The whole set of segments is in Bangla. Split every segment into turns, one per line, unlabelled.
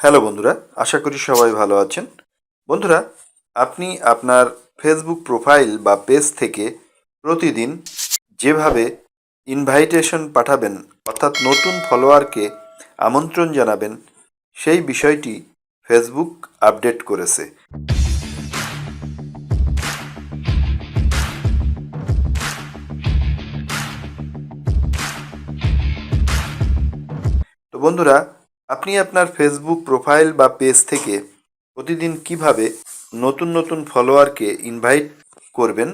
হ্যালো বন্ধুরা, আশা করি সবাই ভালো আছেন। বন্ধুরা, আপনি আপনার ফেসবুক প্রোফাইল বা পেজ থেকে প্রতিদিন যেভাবে ইনভাইটেশন পাঠাবেন, অর্থাৎ নতুন ফলোয়ারকে আমন্ত্রণ জানাবেন, সেই বিষয়টি ফেসবুক আপডেট করেছে। তো বন্ধুরা আপনি আপনার ফেসবুক প্রোফাইল বা পেজ থেকে প্রতিদিন কীভাবে নতুন নতুন ফলোয়ারকে ইনভাইট করবেন,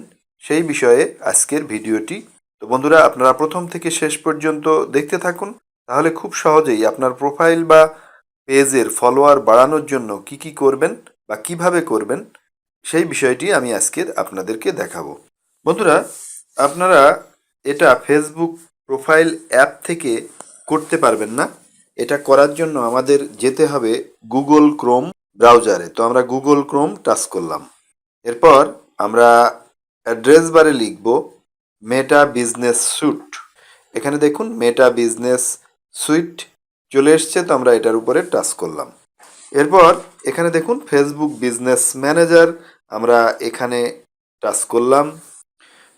সেই বিষয়ে আজকের ভিডিওটি। তো বন্ধুরা, আপনারা প্রথম থেকে শেষ পর্যন্ত দেখতে থাকুন। তাহলে খুব সহজেই আপনার প্রোফাইল বা পেজের ফলোয়ার বাড়ানোর জন্য কি কি করবেন বা কীভাবে করবেন, সেই বিষয়টি আমি আজকের আপনাদেরকে দেখাবো। বন্ধুরা, আপনারা এটা ফেসবুক প্রোফাইল অ্যাপ থেকে করতে পারবেন না। এটা করার জন্য আমাদের যেতে হবে গুগল ক্রোম ব্রাউজারে তো আমরা গুগল ক্রোম টাচ করলাম। এরপর আমরা অ্যাড্রেস বারে লিখব মেটা বিজনেস স্যুট এখানে দেখুন মেটা বিজনেস সুইট চলে এসছে, তো আমরা এটার উপরে টাচ করলাম। এরপর এখানে দেখুন ফেসবুক বিজনেস ম্যানেজার আমরা এখানে টাচ করলাম।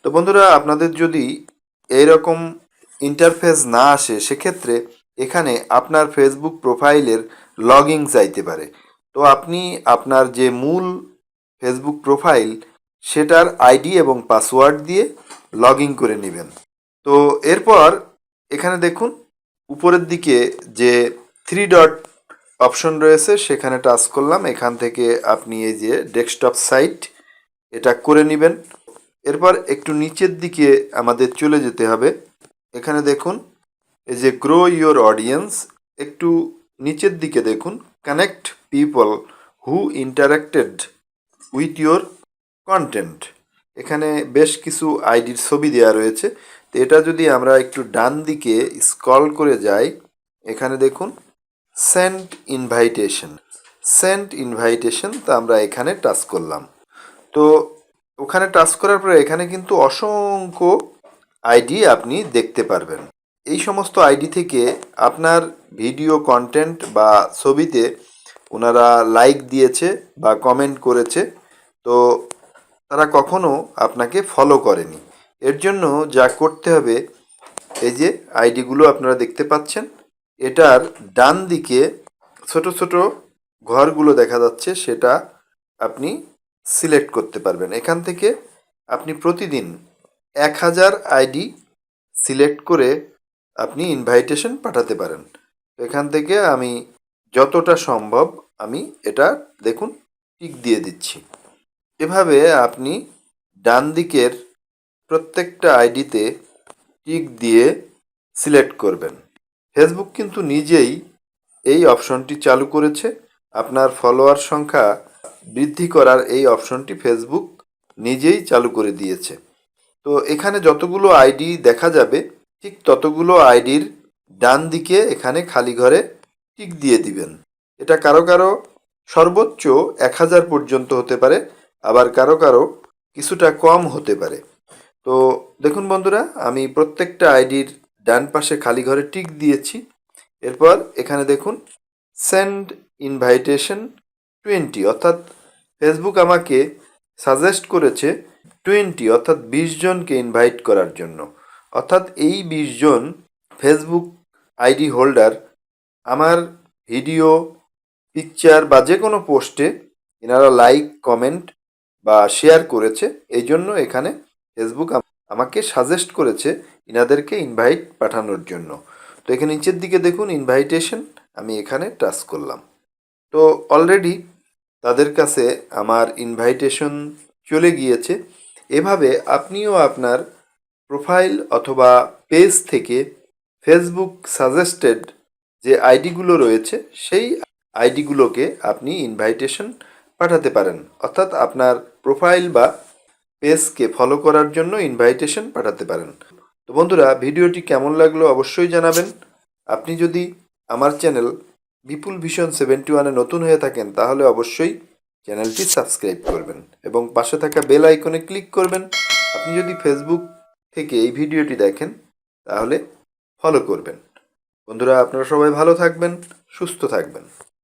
তো বন্ধুরা, আপনাদের যদি এইরকম ইন্টারফেস না আসে, সেক্ষেত্রে এখানে আপনার ফেসবুক প্রোফাইলের লগইন চাইতে পারে। তো আপনি আপনার যে মূল ফেসবুক প্রোফাইল সেটার আইডি এবং পাসওয়ার্ড দিয়ে লগ ইন করে নেবেন। তো এরপর এখানে দেখুন, উপরের দিকে যে থ্রি ডট অপশন রয়েছে, সেখানে টাচ করলাম। এখান থেকে আপনি এই যে ডেস্কটপ সাইট এটা করে নেবেন। এরপর একটু নিচের দিকে আমাদের চলে যেতে হবে। এখানে দেখুন এই যে গ্রো ইয়োর অডিয়েন্স একটু নিচের দিকে দেখুন। Connect people who interacted with your content এখানে বেশ কিছু আইডির ছবি দেওয়া রয়েছে। তো এটা যদি আমরা একটু ডান দিকে স্কল করে যাই, এখানে দেখুন সেন্ট ইনভাইটেশন সেন্ট ইনভাইটেশন তো আমরা এখানে টাচ করলাম। তো ওখানে টাচ করার পরে এখানে কিন্তু অসংখ্য আইডি আপনি দেখতে পারবেন। এই সমস্ত আইডি থেকে আপনার ভিডিও কন্টেন্ট বা ছবিতে ওনারা লাইক দিয়েছে বা কমেন্ট করেছে, তো তারা কখনো আপনাকে ফলো করেনি। এর জন্য যা করতে হবে, এই যে আইডিগুলো আপনারা দেখতে পাচ্ছেন, এটার ডান দিকে ছোট ছোট ঘরগুলো দেখা যাচ্ছে, সেটা আপনি সিলেক্ট করতে পারবেন। এখান থেকে আপনি প্রতিদিন এক হাজার আইডি সিলেক্ট করে আপনি ইনভাইটেশন পাঠাতে পারেন। এখান থেকে আমি যতটা সম্ভব আমি এটা দেখুন টিক দিয়ে দিচ্ছি। এভাবে আপনি ডান দিকের প্রত্যেকটা আইডিতে টিক দিয়ে সিলেক্ট করবেন। ফেসবুক কিন্তু নিজেই এই অপশনটি চালু করেছে। আপনার ফলোয়ার সংখ্যা বৃদ্ধি করার এই অপশনটি ফেসবুক নিজেই চালু করে দিয়েছে। তো এখানে যতগুলো আইডি দেখা যাবে ঠিক ততগুলো আইডির ডান দিকে এখানে খালি ঘরে টিক দিয়ে দিবেন। এটা কারও কারও সর্বোচ্চ এক হাজার পর্যন্ত হতে পারে, আবার কারও কারও কিছুটা কম হতে পারে। তো দেখুন বন্ধুরা, আমি প্রত্যেকটা আইডির ডান পাশে খালি ঘরে টিক দিয়েছি। এরপর এখানে দেখুন সেন্ড ইনভাইটেশন টোয়েন্টি অর্থাৎ ফেসবুক আমাকে সাজেস্ট করেছে টোয়েন্টি অর্থাৎ বিশ জনকে ইনভাইট করার জন্য। অর্থাৎ এই বিশজন ফেসবুক আইডি হোল্ডার আমার ভিডিও পিকচার বা যে কোনো পোস্টে এনারা লাইক কমেন্ট বা শেয়ার করেছে, এই জন্য এখানে ফেসবুক আম- আমাকে সাজেস্ট করেছে ইনাদেরকে ইনভাইট পাঠানোর জন্য। তো এখানে নিচের দিকে দেখুন ইনভাইটেশন আমি এখানে টাচ করলাম। তো অলরেডি তাদের কাছে আমার ইনভাইটেশন চলে গিয়েছে। এভাবে আপনিও আপনার প্রোফাইল অথবা পেজ থেকে ফেসবুক সাজেস্টেড যে আইডিগুলো রয়েছে, সেই আইডিগুলোকে আপনি ইনভাইটেশন পাঠাতে পারেন। অর্থাৎ আপনার প্রোফাইল বা পেজকে ফলো করার জন্য ইনভাইটেশন পাঠাতে পারেন। তো বন্ধুরা, ভিডিওটি কেমন লাগল অবশ্যই জানাবেন। আপনি যদি আমার চ্যানেল বিপুল ভিশন সেভেন্টি ওয়ানে নতুন হয়ে থাকেন, তাহলে অবশ্যই চ্যানেলটি সাবস্ক্রাইব করবেন এবং পাশে থাকা বেল আইকনে ক্লিক করবেন। আপনি যদি ফেসবুক থেকে এই ভিডিওটি দেখেন তাহলে ফলো করবেন। বন্ধুরা আপনারা সবাই ভালো থাকবেন সুস্থ থাকবেন।